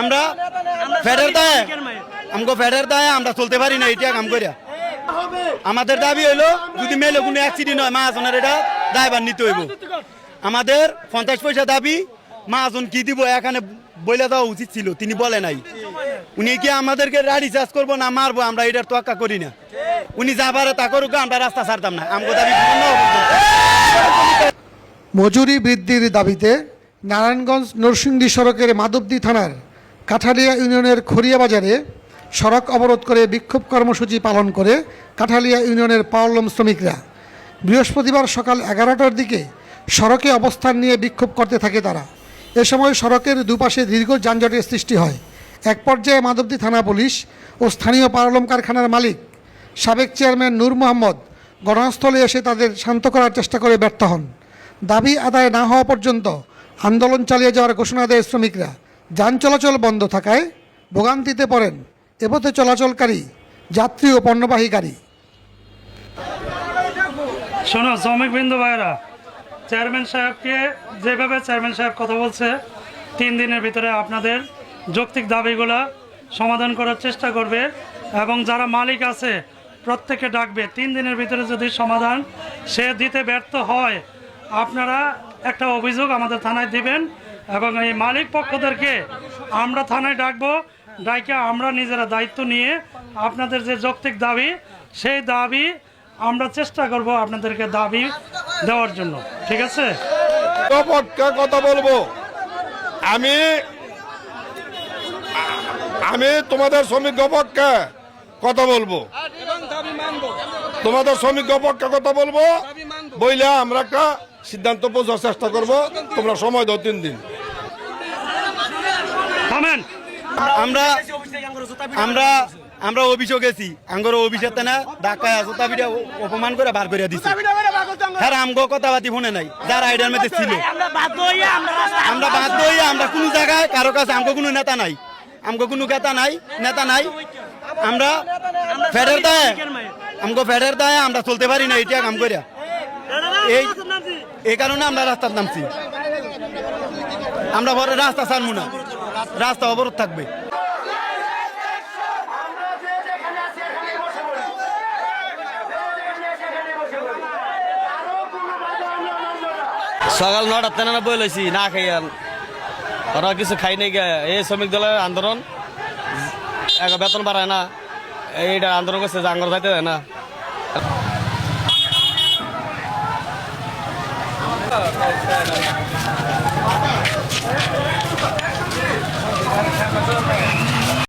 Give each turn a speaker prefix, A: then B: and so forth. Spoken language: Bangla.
A: আমরা ফেডার দায়, আমগো ফেডার দায়, আমরা চলতে পারি না এটা কাম করিয়া আমাদের দাবি হইল, যদি মেলে কোনো অ্যাক্সিডেন্ট হয় মাহাজনের এটা দায়বার নিতে হইব। আমাদের পঞ্চাশ পয়সা দাবি মাহাজন কি দিব, এখানে বলে দেওয়া উচিত ছিল, তিনি বলে নাই। উনি কি আমাদেরকে গাড়ি চার্জ করব না মারবো, আমরা এটার তোয়াক্কা করি না। উনি যা পারে তা করুক, আমরা রাস্তা ছাড়তাম না। আমগো দাবি।
B: মজুরি বৃদ্ধির দাবিতে নারায়ণগঞ্জ নরসিংদী সড়কের মাধবদী থানার কাঠালিয়া ইউনিয়নের খড়িয়া বাজারে সড়ক অবরোধ করে বিক্ষোভ কর্মসূচি পালন করে কাঠালিয়া ইউনিয়নের পাওয়ারলুম শ্রমিকরা। বৃহস্পতিবার সকাল এগারোটার দিকে সড়কে অবস্থান নিয়ে বিক্ষোভ করতে থাকে তারা। এ সময় সড়কের দুপাশে দীর্ঘ যানজটের সৃষ্টি হয়। এক পর্যায়ে মাধবদী থানা পুলিশ ও স্থানীয় পাওয়ারলুম কারখানার মালিক, সাবেক চেয়ারম্যান নূর মোহাম্মদ, ঘটনাস্থলে এসে তাদের শান্ত করার চেষ্টা করে ব্যর্থ হন। দাবি আদায় না হওয়া পর্যন্ত আন্দোলন চালিয়ে যাওয়ার ঘোষণা দেয় শ্রমিকরা। যান চলাচল বন্ধ থাকায় ভোগান্তিতে পড়েন। এ পথে চলাচলকারী, যাত্রী ও পণ্যবাহী গাড়ি
C: শোনো শ্রমিক বিন্দু ভাইরা চেয়ারম্যান সাহেবকে যেভাবে চেয়ারম্যান সাহেব কথা বলছে, তিন দিনের ভিতরে আপনাদের যৌক্তিক দাবিগুলো সমাধান করার চেষ্টা করবে এবং যারা মালিক আছে প্রত্যেকে ডাকবে। তিন দিনের ভিতরে যদি সমাধান সে দিতে ব্যর্থ হয়, আপনারা একটা অভিযোগ আমাদের থানায় দিবেন এবং এই মালিক পক্ষদেরকে আমরা থানায় ডাকবো, ডাইকে আমরা নিজেরা দায়িত্ব নিয়ে আপনাদের যে যৌক্তিক দাবি, সেই দাবি আমরা চেষ্টা করব আপনাদেরকে দাবি দেওয়ার জন্য। ঠিক আছে?
D: কথা বলব। আমি আমি তোমাদের শ্রমিক পক্ষে কথা বলব। তোমাদের শ্রমিক পক্ষে কথা বলব? বইলে আমরা একটা সিদ্ধান্ত পৌঁছার চেষ্টা করব। তোমরা সময় দাও তিন দিন।
A: আমরা আমরা আমরা অভিযোগ গেছি। আঙ্গর অভিষেক না ঢাকায় আছে তাবিটা অপমান করে বার করে দিছে। হ্যাঁ আমগো কথাবার্তি শুনে নাই। যারা আইডার মধ্যে ছিল। আমরা বাধ্য হইয়া আমরা কোনো জায়গায় কারও কাছে আমগো কোনো নেতা নাই। আমগো কোনো নেতা নাই নেতা নাই। আমরা ফেডার দায় আমগো ফেডার দায় আমরা চলতে পারি না এটা কাম করিয়া এই এই কারণে আমরা রাস্তার নামছি। আমরা পরে রাস্তা ছাড়বো না। রাস্তা অবরোধ থাকবে।
E: সকাল নটার তেনা বই লইছি, না খাই ওরা কিছু খাই নাই এই শ্রমিক দলের আন্দোলন বেতন বাড়ায় না। এইটা আন্দোলন করছে আঙ্গর যাইতে না। Thank you.